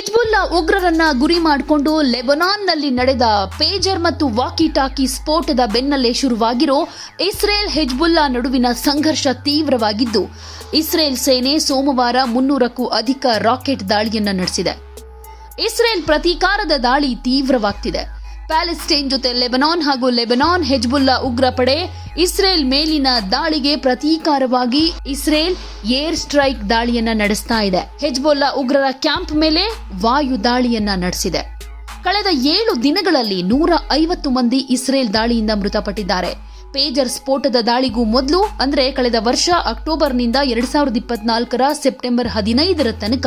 Hezbollah ಉಗ್ರರನ್ನ ಗುರಿ ಮಾಡಿಕೊಂಡು ಲೆಬನಾನ್ನಲ್ಲಿ ನಡೆದ ಪೇಜರ್ ಮತ್ತು ವಾಕಿ ಟಾಕಿ ಸ್ಫೋಟದ ಬೆನ್ನಲ್ಲೇ ಶುರುವಾಗಿರೋ ಇಸ್ರೇಲ್ ಹೆಜ್ಬುಲ್ಲಾ ನಡುವಿನ ಸಂಘರ್ಷ ತೀವ್ರವಾಗಿದ್ದು, ಇಸ್ರೇಲ್ ಸೇನೆ ಸೋಮವಾರ ಮುನ್ನೂರಕ್ಕೂ ಅಧಿಕ ರಾಕೆಟ್ ದಾಳಿಯನ್ನ ನಡೆಸಿದೆ. ಇಸ್ರೇಲ್ ಪ್ರತೀಕಾರದ ದಾಳಿ ತೀವ್ರವಾಗ್ತಿದೆ. ಪ್ಯಾಲೆಸ್ಟೈನ್ ಜೊತೆ ಲೆಬನಾನ್ ಹಾಗೂ ಲೆಬನಾನ್ ಹೆಜ್ಬುಲ್ಲಾ ಉಗ್ರ ಪಡೆ ಇಸ್ರೇಲ್ ಮೇಲಿನ ದಾಳಿಗೆ ಪ್ರತೀಕಾರವಾಗಿ ಇಸ್ರೇಲ್ ಏರ್ ಸ್ಟ್ರೈಕ್ ದಾಳಿಯನ್ನ ನಡೆಸ್ತಾ ಇದೆ. ಹೆಜ್ಬುಲ್ಲಾ ಉಗ್ರರ ಕ್ಯಾಂಪ್ ಮೇಲೆ ವಾಯು ದಾಳಿಯನ್ನ ನಡೆಸಿದೆ. ಕಳೆದ ಏಳು ದಿನಗಳಲ್ಲಿ ನೂರ ಐವತ್ತು ಮಂದಿ ಇಸ್ರೇಲ್ ದಾಳಿಯಿಂದ ಮೃತಪಟ್ಟಿದ್ದಾರೆ. ಪೇಜರ್ ಸ್ಫೋಟದ ದಾಳಿಗೂ ಮೊದಲು, ಅಂದ್ರೆ ಕಳೆದ ವರ್ಷ ಅಕ್ಟೋಬರ್ನಿಂದ ಎರಡ್ ಸಾವಿರದ ಇಪ್ಪತ್ನಾಲ್ಕರ ಸೆಪ್ಟೆಂಬರ್ ಹದಿನೈದರ ತನಕ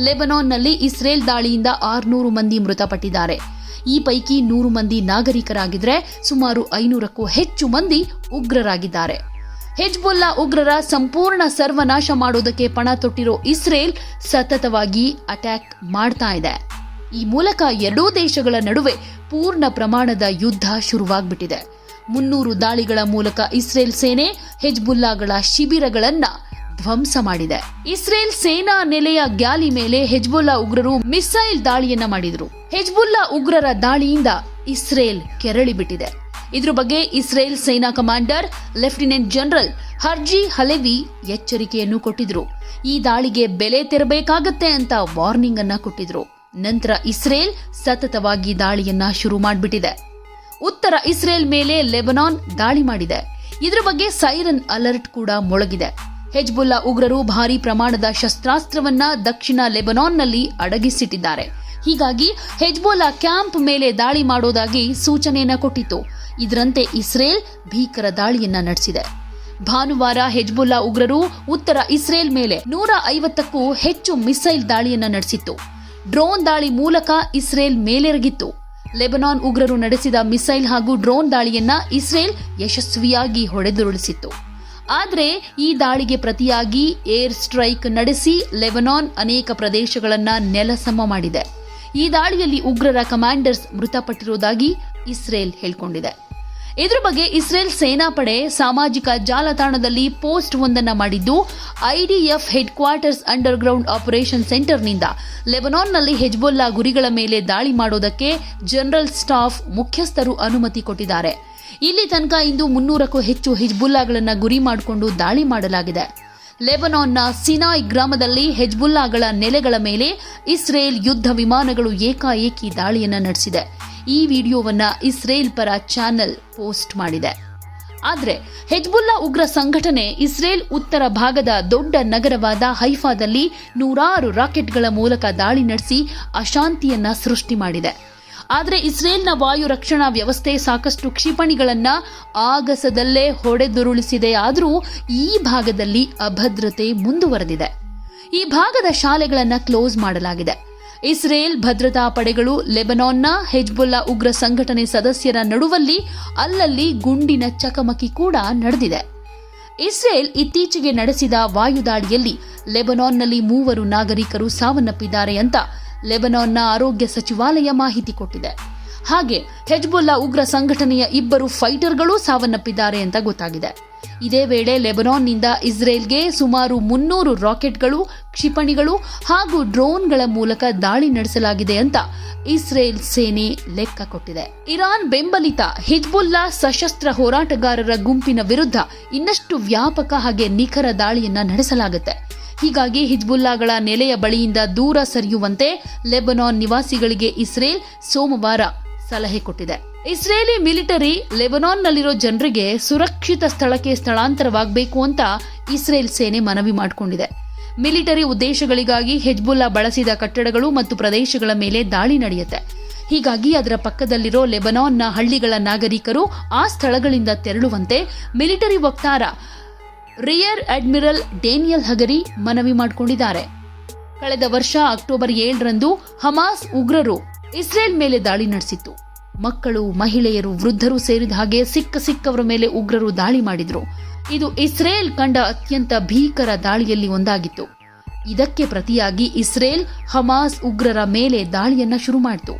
ಲೆಬನಾನ್ನಲ್ಲಿ ಇಸ್ರೇಲ್ ದಾಳಿಯಿಂದ ಆರ್ನೂರು ಮಂದಿ ಮೃತಪಟ್ಟಿದ್ದಾರೆ. ಈ ಪೈಕಿ ನೂರು ಮಂದಿ ನಾಗರಿಕರಾಗಿದ್ದರೆ ಸುಮಾರು ಐನೂರಕ್ಕೂ ಹೆಚ್ಚು ಮಂದಿ ಉಗ್ರರಾಗಿದ್ದಾರೆ. ಹೆಜ್ಬುಲ್ಲಾ ಉಗ್ರರ ಸಂಪೂರ್ಣ ಸರ್ವನಾಶ ಮಾಡೋದಕ್ಕೆ ಪಣ ತೊಟ್ಟಿರೋ ಇಸ್ರೇಲ್ ಸತತವಾಗಿ ಅಟ್ಯಾಕ್ ಮಾಡ್ತಾ ಇದೆ. ಈ ಮೂಲಕ ಎರಡೂ ದೇಶಗಳ ನಡುವೆ ಪೂರ್ಣ ಪ್ರಮಾಣದ ಯುದ್ಧ ಶುರುವಾಗ್ಬಿಟ್ಟಿದೆ. ಮುನ್ನೂರು ದಾಳಿಗಳ ಮೂಲಕ ಇಸ್ರೇಲ್ ಸೇನೆ ಹೆಜ್ಬುಲ್ಲಾಗಳ ಶಿಬಿರಗಳನ್ನ ಧ್ವಂಸ ಮಾಡಿದೆ. ಇಸ್ರೇಲ್ ಸೇನಾ ನೆಲೆಯ ಗ್ಯಾಲಿ ಮೇಲೆ ಹೆಜ್ಬುಲ್ಲಾ ಉಗ್ರರು ಮಿಸೈಲ್ ದಾಳಿಯನ್ನ ಮಾಡಿದ್ರು. ಹೆಜ್ಬುಲ್ಲಾ ಉಗ್ರರ ದಾಳಿಯಿಂದ ಇಸ್ರೇಲ್ ಕೆರಳಿ ಬಿಟ್ಟಿದೆ ಇದ್ರ ಬಗ್ಗೆ ಇಸ್ರೇಲ್ ಸೇನಾ commander, lieutenant general Herzi Halevi ಎಚ್ಚರಿಕೆಯನ್ನು ಕೊಟ್ಟಿದ್ರು. ಈ ದಾಳಿಗೆ ಬೆಲೆ ತೆರಬೇಕಾಗತ್ತೆ ಅಂತ ವಾರ್ನಿಂಗ್ ಅನ್ನ ಕೊಟ್ಟಿದ್ರು. ನಂತರ ಇಸ್ರೇಲ್ ಸತತವಾಗಿ ದಾಳಿಯನ್ನ ಶುರು ಮಾಡಿಬಿಟ್ಟಿದೆ. ಉತ್ತರ ಇಸ್ರೇಲ್ ಮೇಲೆ ಲೆಬನಾನ್ ದಾಳಿ ಮಾಡಿದೆ. ಇದರ ಬಗ್ಗೆ ಸೈರನ್ ಅಲರ್ಟ್ ಕೂಡ ಮೊಳಗಿದೆ. ಹೆಜ್ಬುಲ್ಲಾ ಉಗ್ರರು ಭಾರಿ ಪ್ರಮಾಣದ ಶಸ್ತ್ರಾಸ್ತ್ರವನ್ನ ದಕ್ಷಿಣ ಲೆಬನಾನ್ನಲ್ಲಿ ಅಡಗಿಸಿಟ್ಟಿದ್ದಾರೆ. ಹೀಗಾಗಿ ಹೆಜ್ಬುಲ್ಲಾ ಕ್ಯಾಂಪ್ ಮೇಲೆ ದಾಳಿ ಮಾಡೋದಾಗಿ ಸೂಚನೆಯನ್ನ ಕೊಟ್ಟಿತು ಇದರಂತೆ ಇಸ್ರೇಲ್ ಭೀಕರ ದಾಳಿಯನ್ನ ನಡೆಸಿದೆ. ಭಾನುವಾರ ಹೆಜ್ಬುಲ್ಲಾ ಉಗ್ರರು ಉತ್ತರ ಇಸ್ರೇಲ್ ಮೇಲೆ ನೂರ ಐವತ್ತಕ್ಕೂ ಹೆಚ್ಚು ಮಿಸೈಲ್ ದಾಳಿಯನ್ನ ನಡೆಸಿತ್ತು. ಡ್ರೋನ್ ದಾಳಿ ಮೂಲಕ ಇಸ್ರೇಲ್ ಮೇಲೆರಗಿತ್ತು. ಲೆಬನಾನ್ ಉಗ್ರರು ನಡೆಸಿದ ಮಿಸೈಲ್ ಹಾಗೂ ಡ್ರೋನ್ ದಾಳಿಯನ್ನ ಇಸ್ರೇಲ್ ಯಶಸ್ವಿಯಾಗಿ ಹೊಡೆದುರುಳಿಸಿತ್ತು. ಆದರೆ ಈ ದಾಳಿಗೆ ಪ್ರತಿಯಾಗಿ ಏರ್ ಸ್ಟ್ರೈಕ್ ನಡೆಸಿ ಲೆಬನಾನ್ ಅನೇಕ ಪ್ರದೇಶಗಳನ್ನು ನೆಲಸಮ ಮಾಡಿದೆ. ಈ ದಾಳಿಯಲ್ಲಿ ಉಗ್ರರ ಕಮಾಂಡರ್ಸ್ ಮೃತಪಟ್ಟಿರುವುದಾಗಿ ಇಸ್ರೇಲ್ ಹೇಳಿಕೊಂಡಿದೆ. ಇದರ ಬಗ್ಗೆ ಇಸ್ರೇಲ್ ಸೇನಾಪಡೆ ಸಾಮಾಜಿಕ ಜಾಲತಾಣದಲ್ಲಿ ಪೋಸ್ಟ್ ಒಂದನ್ನು ಮಾಡಿದ್ದು IDF headquarters underground operation ಸೆಂಟರ್ನಿಂದ ಲೆಬನಾನ್ನಲ್ಲಿ ಹೆಜ್ಬೊಲ್ಲಾ ಗುರಿಗಳ ಮೇಲೆ ದಾಳಿ ಮಾಡೋದಕ್ಕೆ ಜನರಲ್ ಸ್ಟಾಫ್ ಮುಖ್ಯಸ್ಥರು ಅನುಮತಿ ಕೊಟ್ಟಿದ್ದಾರೆ. ಇಲ್ಲಿ ತನಕ ಇಂದು ಮುನ್ನೂರಕ್ಕೂ ಹೆಚ್ಚು ಹಿಜ್ಬುಲ್ಲಾಗಳನ್ನು ಗುರಿ ಮಾಡಿಕೊಂಡು ದಾಳಿ ಮಾಡಲಾಗಿದೆ. ಲೆಬನಾನ್ನ ಸಿನಾಯ್ ಗ್ರಾಮದಲ್ಲಿ ಹೆಜ್ಬುಲ್ಲಾಗಳ ನೆಲೆಗಳ ಮೇಲೆ ಇಸ್ರೇಲ್ ಯುದ್ಧ ವಿಮಾನಗಳು ಏಕಾಏಕಿ ದಾಳಿಯನ್ನು ನಡೆಸಿದೆ. ಈ ವಿಡಿಯೋವನ್ನು ಇಸ್ರೇಲ್ ಪರ ಚಾನೆಲ್ ಪೋಸ್ಟ್ ಮಾಡಿದೆ. ಆದರೆ ಹೆಜ್ಬುಲ್ಲಾ ಉಗ್ರ ಸಂಘಟನೆ ಇಸ್ರೇಲ್ ಉತ್ತರ ಭಾಗದ ದೊಡ್ಡ ನಗರವಾದ ಹೈಫಾದಲ್ಲಿ ನೂರಾರು ರಾಕೆಟ್ಗಳ ಮೂಲಕ ದಾಳಿ ನಡೆಸಿ ಅಶಾಂತಿಯನ್ನ ಸೃಷ್ಟಿ ಮಾಡಿದೆ. ಆದರೆ ಇಸ್ರೇಲ್ನ ವಾಯು ರಕ್ಷಣಾ ವ್ಯವಸ್ಥೆ ಸಾಕಷ್ಟು ಕ್ಷಿಪಣಿಗಳನ್ನು ಆಗಸದಲ್ಲೇ ಹೊಡೆದುರುಳಿಸಿದೆ. ಆದರೂ ಈ ಭಾಗದಲ್ಲಿ ಅಭದ್ರತೆ ಮುಂದುವರೆದಿದೆ. ಈ ಭಾಗದ ಶಾಲೆಗಳನ್ನು ಕ್ಲೋಸ್ ಮಾಡಲಾಗಿದೆ. ಇಸ್ರೇಲ್ ಭದ್ರತಾ ಪಡೆಗಳು ಲೆಬನಾನ್ನ ಹೆಜ್ಬುಲ್ಲಾ ಉಗ್ರ ಸಂಘಟನೆ ಸದಸ್ಯರ ನಡುವಲ್ಲಿ ಅಲ್ಲಲ್ಲಿ ಗುಂಡಿನ ಚಕಮಕಿ ಕೂಡ ನಡೆದಿದೆ. ಇಸ್ರೇಲ್ ಇತ್ತೀಚೆಗೆ ನಡೆಸಿದ ವಾಯುದಾಳಿಯಲ್ಲಿ ಲೆಬನಾನ್ನಲ್ಲಿ ಮೂವರು ನಾಗರಿಕರು ಸಾವನ್ನಪ್ಪಿದ್ದಾರೆ ಅಂತ ಲೆಬನಾನ್ನ ಆರೋಗ್ಯ ಸಚಿವಾಲಯ ಮಾಹಿತಿ ಕೊಟ್ಟಿದೆ. ಹಾಗೆ ಹೆಜ್ಬುಲ್ಲಾ ಉಗ್ರ ಸಂಘಟನೆಯ ಇಬ್ಬರು ಫೈಟರ್ಗಳು ಸಾವನ್ನಪ್ಪಿದ್ದಾರೆ ಅಂತ ಗೊತ್ತಾಗಿದೆ. ಇದೇ ವೇಳೆ ಲೆಬನಾನ್ನಿಂದ ಇಸ್ರೇಲ್ಗೆ ಸುಮಾರು ಮುನ್ನೂರು ರಾಕೆಟ್ಗಳು, ಕ್ಷಿಪಣಿಗಳು ಹಾಗೂ ಡ್ರೋನ್ಗಳ ಮೂಲಕ ದಾಳಿ ನಡೆಸಲಾಗಿದೆ ಅಂತ ಇಸ್ರೇಲ್ ಸೇನೆ ಲೆಕ್ಕ ಕೊಟ್ಟಿದೆ. ಇರಾನ್ ಬೆಂಬಲಿತ ಹಿಜ್ಬುಲ್ಲಾ ಸಶಸ್ತ್ರ ಹೋರಾಟಗಾರರ ಗುಂಪಿನ ವಿರುದ್ಧ ಇನ್ನಷ್ಟು ವ್ಯಾಪಕ ಹಾಗೆ ನಿಖರ ದಾಳಿಯನ್ನ ನಡೆಸಲಾಗುತ್ತೆ. ಹೀಗಾಗಿ ಹಿಜ್ಬುಲ್ಲಾಗಳ ನೆಲೆಯ ಬಳಿಯಿಂದ ದೂರ ಸರಿಯುವಂತೆ ಲೆಬನಾನ್ ನಿವಾಸಿಗಳಿಗೆ ಇಸ್ರೇಲ್ ಸೋಮವಾರ ಸಲಹೆ ಕೊಟ್ಟಿದೆ. ಇಸ್ರೇಲಿ ಮಿಲಿಟರಿ ಲೆಬನಾನ್ನಲ್ಲಿರೋ ಜನರಿಗೆ ಸುರಕ್ಷಿತ ಸ್ಥಳಕ್ಕೆ ಸ್ಥಳಾಂತರವಾಗಬೇಕು ಅಂತ ಇಸ್ರೇಲ್ ಸೇನೆ ಮನವಿ ಮಾಡಿಕೊಂಡಿದೆ. ಮಿಲಿಟರಿ ಉದ್ದೇಶಗಳಿಗಾಗಿ ಹೆಜ್ಬುಲ್ಲಾ ಬಳಸಿದ ಕಟ್ಟಡಗಳು ಮತ್ತು ಪ್ರದೇಶಗಳ ಮೇಲೆ ದಾಳಿ ನಡೆಯುತ್ತೆ. ಹೀಗಾಗಿ ಅದರ ಪಕ್ಕದಲ್ಲಿರೋ ಲೆಬನಾನ್ನ ಹಳ್ಳಿಗಳ ನಾಗರಿಕರು ಆ ಸ್ಥಳಗಳಿಂದ ತೆರಳುವಂತೆ ಮಿಲಿಟರಿ ವಕ್ತಾರ ರಿಯರ್ ಅಡ್ಮಿರಲ್ ಡೇನಿಯಲ್ ಹಗರಿ ಮನವಿ ಮಾಡಿಕೊಂಡಿದ್ದಾರೆ. ಕಳೆದ ವರ್ಷ ಅಕ್ಟೋಬರ್ ಏಳರಂದು ಹಮಾಸ್ ಉಗ್ರರು ಇಸ್ರೇಲ್ ಮೇಲೆ ದಾಳಿ ನಡೆಸಿತ್ತು. ಮಕ್ಕಳು, ಮಹಿಳೆಯರು, ವೃದ್ಧರು ಸೇರಿದ ಹಾಗೆ ಸಿಕ್ಕ ಸಿಕ್ಕವರ ಮೇಲೆ ಉಗ್ರರು ದಾಳಿ ಮಾಡಿದ್ರು. ಇದು ಇಸ್ರೇಲ್ ಕಂಡ ಅತ್ಯಂತ ಭೀಕರ ದಾಳಿಯಲ್ಲಿ ಒಂದಾಗಿತ್ತು. ಇದಕ್ಕೆ ಪ್ರತಿಯಾಗಿ ಇಸ್ರೇಲ್, ಹಮಾಸ್ ಉಗ್ರರ ಮೇಲೆ ದಾಳಿಯನ್ನ ಶುರು ಮಾಡಿತು.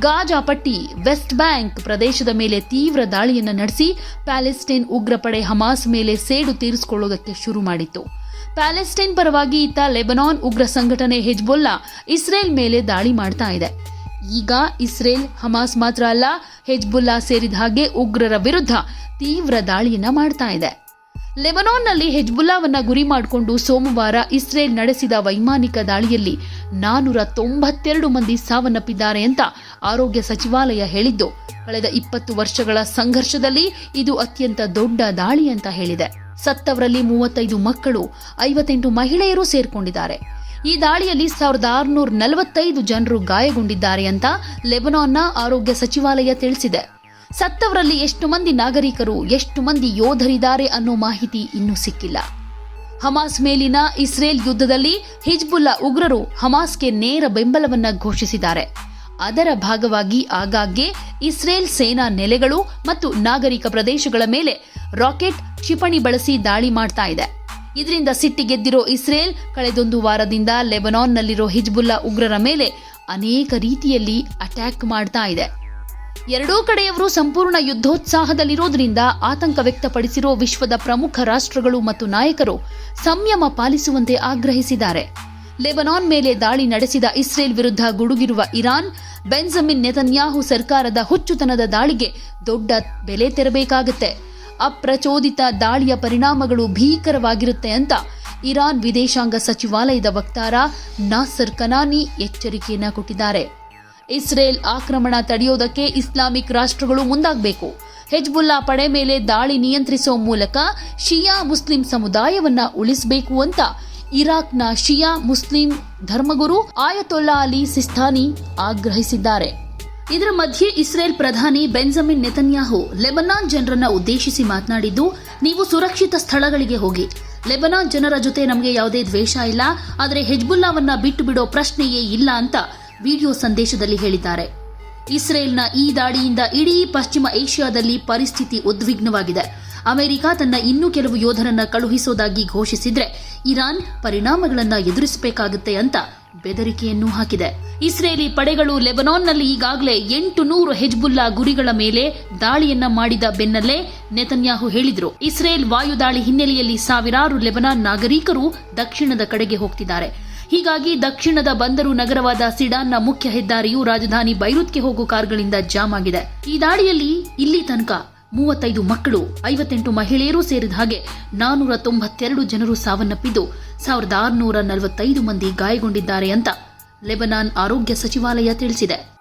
ಗಾಜಾ ಪಟ್ಟಿ, ವೆಸ್ಟ್ ಬ್ಯಾಂಕ್ ಪ್ರದೇಶದ ಮೇಲೆ ತೀವ್ರ ದಾಳಿಯನ್ನು ನಡೆಸಿ ಪ್ಯಾಲೆಸ್ಟೈನ್ ಉಗ್ರಪಡೆ ಹಮಾಸ್ ಮೇಲೆ ಸೇಡು ತೀರಿಸಿಕೊಳ್ಳುವುದಕ್ಕೆ ಶುರು ಮಾಡಿತ್ತು. ಪ್ಯಾಲೆಸ್ಟೈನ್ ಪರವಾಗಿ ಇತ್ತ ಲೆಬನಾನ್ ಉಗ್ರ ಸಂಘಟನೆ ಹೆಜ್ಬೊಲ್ಲಾ ಇಸ್ರೇಲ್ ಮೇಲೆ ದಾಳಿ ಮಾಡ್ತಾ ಇದೆ. ಈಗ ಇಸ್ರೇಲ್, ಹಮಾಸ್ ಮಾತ್ರ ಅಲ್ಲ, ಹೆಜ್ಬುಲ್ಲಾ ಸೇರಿದ ಹಾಗೆ ಉಗ್ರರ ವಿರುದ್ಧ ತೀವ್ರ ದಾಳಿಯನ್ನ ಮಾಡ್ತಾ ಇದೆ. ಲೆಬನಾನ್ನಲ್ಲಿ ಹೆಜ್ಬುಲ್ಲಾವನ್ನು ಗುರಿ ಮಾಡಿಕೊಂಡು ಸೋಮವಾರ ಇಸ್ರೇಲ್ ನಡೆಸಿದ ವೈಮಾನಿಕ ದಾಳಿಯಲ್ಲಿ ನಾನೂರ ತೊಂಬತ್ತೆರಡು ಮಂದಿ ಸಾವನ್ನಪ್ಪಿದ್ದಾರೆ ಅಂತ ಆರೋಗ್ಯ ಸಚಿವಾಲಯ ಹೇಳಿದ್ದು. ಕಳೆದ ಇಪ್ಪತ್ತು ವರ್ಷಗಳ ಸಂಘರ್ಷದಲ್ಲಿ ಇದು ಅತ್ಯಂತ ದೊಡ್ಡ ದಾಳಿ ಅಂತ ಹೇಳಿದೆ. ಸತ್ತವರಲ್ಲಿ ಮೂವತ್ತೈದು ಮಕ್ಕಳು, ಐವತ್ತೆಂಟು ಮಹಿಳೆಯರು ಸೇರ್ಕೊಂಡಿದ್ದಾರೆ. ಈ ದಾಳಿಯಲ್ಲಿ ಸಾವಿರದ ಆರುನೂರ ನಲವತ್ತೈದು ಜನರು ಗಾಯಗೊಂಡಿದ್ದಾರೆ ಅಂತ ಲೆಬನಾನ್ನ ಆರೋಗ್ಯ ಸಚಿವಾಲಯ ತಿಳಿಸಿದೆ. ಸತ್ತವರಲ್ಲಿ ಎಷ್ಟು ಮಂದಿ ನಾಗರಿಕರು, ಎಷ್ಟು ಮಂದಿ ಯೋಧರಿದ್ದಾರೆ ಅನ್ನೋ ಮಾಹಿತಿ ಇನ್ನೂ ಸಿಕ್ಕಿಲ್ಲ. ಹಮಾಸ್ ಮೇಲಿನ ಇಸ್ರೇಲ್ ಯುದ್ಧದಲ್ಲಿ ಹಿಜ್ಬುಲ್ಲಾ ಉಗ್ರರು ಹಮಾಸ್ಗೆ ನೇರ ಬೆಂಬಲವನ್ನ ಘೋಷಿಸಿದ್ದಾರೆ. ಅದರ ಭಾಗವಾಗಿ ಆಗಾಗ್ಗೆ ಇಸ್ರೇಲ್ ಸೇನಾ ನೆಲೆಗಳು ಮತ್ತು ನಾಗರಿಕ ಪ್ರದೇಶಗಳ ಮೇಲೆ ರಾಕೆಟ್ ಕ್ಷಿಪಣಿ ಬಳಸಿ ದಾಳಿ ಮಾಡ್ತಾ ಇದೆ. ಇದರಿಂದ ಸಿಟ್ಟಿಗೆದ್ದಿರೋ ಇಸ್ರೇಲ್ ಕಳೆದೊಂದು ವಾರದಿಂದ ಲೆಬನಾನ್ನಲ್ಲಿರೋ ಹಿಜ್ಬುಲ್ಲಾ ಉಗ್ರರ ಮೇಲೆ ಅನೇಕ ರೀತಿಯಲ್ಲಿ ಅಟ್ಯಾಕ್ ಮಾಡ್ತಾ ಇದೆ. ಎರಡೂ ಕಡೆಯವರು ಸಂಪೂರ್ಣ ಯುದ್ಧೋತ್ಸಾಹದಲ್ಲಿರೋದ್ರಿಂದ ಆತಂಕ ವ್ಯಕ್ತಪಡಿಸಿರೋ ವಿಶ್ವದ ಪ್ರಮುಖ ರಾಷ್ಟ್ರಗಳು ಮತ್ತು ನಾಯಕರು ಸಂಯಮ ಪಾಲಿಸುವಂತೆ ಆಗ್ರಹಿಸಿದ್ದಾರೆ. ಲೆಬನಾನ್ ಮೇಲೆ ದಾಳಿ ನಡೆಸಿದ ಇಸ್ರೇಲ್ ವಿರುದ್ಧ ಗುಡುಗಿರುವ ಇರಾನ್, ಬೆಂಜಮಿನ್ ನೆತನ್ಯಾಹು ಸರ್ಕಾರದ ಹುಚ್ಚುತನದ ದಾಳಿಗೆ ದೊಡ್ಡ ಬೆಲೆ ತೆರಬೇಕಾಗುತ್ತೆ. ಅಪ್ರಚೋದಿತ ದಾಳಿಯ ಪರಿಣಾಮಗಳು ಭೀಕರವಾಗಿರುತ್ತೆ ಅಂತ ಇರಾನ್ ವಿದೇಶಾಂಗ ಸಚಿವಾಲಯದ ವಕ್ತಾರ ನಾಸರ್ ಕನಾನಿ ಎಚ್ಚರಿಕೆಯನ್ನು ಕೊಟ್ಟಿದ್ದಾರೆ. ಇಸ್ರೇಲ್ ಆಕ್ರಮಣ ತಡೆಯೋದಕ್ಕೆ ಇಸ್ಲಾಮಿಕ್ ರಾಷ್ಟ್ರಗಳು ಮುಂದಾಗಬೇಕು. ಹೆಜ್ಬುಲ್ಲಾ ಪಡೆ ಮೇಲೆ ದಾಳಿ ನಿಯಂತ್ರಿಸುವ ಮೂಲಕ ಶಿಯಾ ಮುಸ್ಲಿಂ ಸಮುದಾಯವನ್ನ ಉಳಿಸಬೇಕು ಅಂತ ಇರಾಕ್ನ ಶಿಯಾ ಮುಸ್ಲಿಂ ಧರ್ಮಗುರು ಆಯತೊಲ್ಲಾ ಅಲಿ ಸಿಸ್ತಾನಿ ಆಗ್ರಹಿಸಿದ್ದಾರೆ. ಇದರ ಮಧ್ಯೆ ಇಸ್ರೇಲ್ ಪ್ರಧಾನಿ ಬೆಂಜಮಿನ್ ನೆತನ್ಯಾಹು ಲೆಬನಾನ್ ಜನರನ್ನ ಉದ್ದೇಶಿಸಿ ಮಾತನಾಡಿದ್ದು, ನೀವು ಸುರಕ್ಷಿತ ಸ್ಥಳಗಳಿಗೆ ಹೋಗಿ. ಲೆಬನಾನ್ ಜನರ ಜೊತೆ ನಮಗೆ ಯಾವುದೇ ದ್ವೇಷ ಇಲ್ಲ, ಆದರೆ ಹೆಜ್ಬುಲ್ಲಾವನ್ನ ಬಿಟ್ಟು ಬಿಡೋ ಪ್ರಶ್ನೆಯೇ ಇಲ್ಲ ಅಂತ ವಿಡಿಯೋ ಸಂದೇಶದಲ್ಲಿ ಹೇಳಿದ್ದಾರೆ. ಇಸ್ರೇಲ್ನ ಈ ದಾಳಿಯಿಂದ ಇಡೀ ಪಶ್ಚಿಮ ಏಷ್ಯಾದಲ್ಲಿ ಪರಿಸ್ಥಿತಿ ಉದ್ವಿಗ್ನವಾಗಿದೆ. ಅಮೆರಿಕ ತನ್ನ ಇನ್ನೂ ಕೆಲವು ಯೋಧರನ್ನ ಕಳುಹಿಸೋದಾಗಿ ಘೋಷಿಸಿದ್ರೆ, ಇರಾನ್ ಪರಿಣಾಮಗಳನ್ನ ಎದುರಿಸಬೇಕಾಗುತ್ತೆ ಅಂತ ಬೆದರಿಕೆಯನ್ನು ಹಾಕಿದೆ. ಇಸ್ರೇಲಿ ಪಡೆಗಳು ಲೆಬನಾನ್ನಲ್ಲಿ ಈಗಾಗಲೇ ಎಂಟು ನೂರು ಹೆಜ್ಬುಲ್ಲಾ ಗುರಿಗಳ ಮೇಲೆ ದಾಳಿಯನ್ನ ಮಾಡಿದ ಬೆನ್ನಲ್ಲೇ ನೆತನ್ಯಾಹು ಹೇಳಿದ್ರು. ಇಸ್ರೇಲ್ ವಾಯುದಾಳಿ ಹಿನ್ನೆಲೆಯಲ್ಲಿ ಸಾವಿರಾರು ಲೆಬನಾನ್ ನಾಗರಿಕರು ದಕ್ಷಿಣದ ಕಡೆಗೆ ಹೋಗ್ತಿದ್ದಾರೆ. ಹೀಗಾಗಿ ದಕ್ಷಿಣದ ಬಂದರು ನಗರವಾದ ಸಿಡಾನ್ನ ಮುಖ್ಯ ಹೆದ್ದಾರಿಯು ರಾಜಧಾನಿ ಬೈರುತ್ಗೆ ಹೋಗುವ ಕಾರ್ಗಳಿಂದ ಜಾಮ್ ಆಗಿದೆ. ಈ ದಾಳಿಯಲ್ಲಿ ಇಲ್ಲಿ ತನಕ ಮೂವತ್ತೈದು ಮಕ್ಕಳು, ಐವತ್ತೆಂಟು ಮಹಿಳೆಯರು ಸೇರಿದ ಹಾಗೆ ನಾನೂರ ತೊಂಬತ್ತೆರಡು ಜನರು ಸಾವನ್ನಪ್ಪಿದ್ದು, ಸಾವಿರದ ಆರುನೂರ ನಲವತ್ತೈದು ಮಂದಿ ಗಾಯಗೊಂಡಿದ್ದಾರೆ ಅಂತ ಲೆಬನಾನ್ ಆರೋಗ್ಯ ಸಚಿವಾಲಯ ತಿಳಿಸಿದೆ.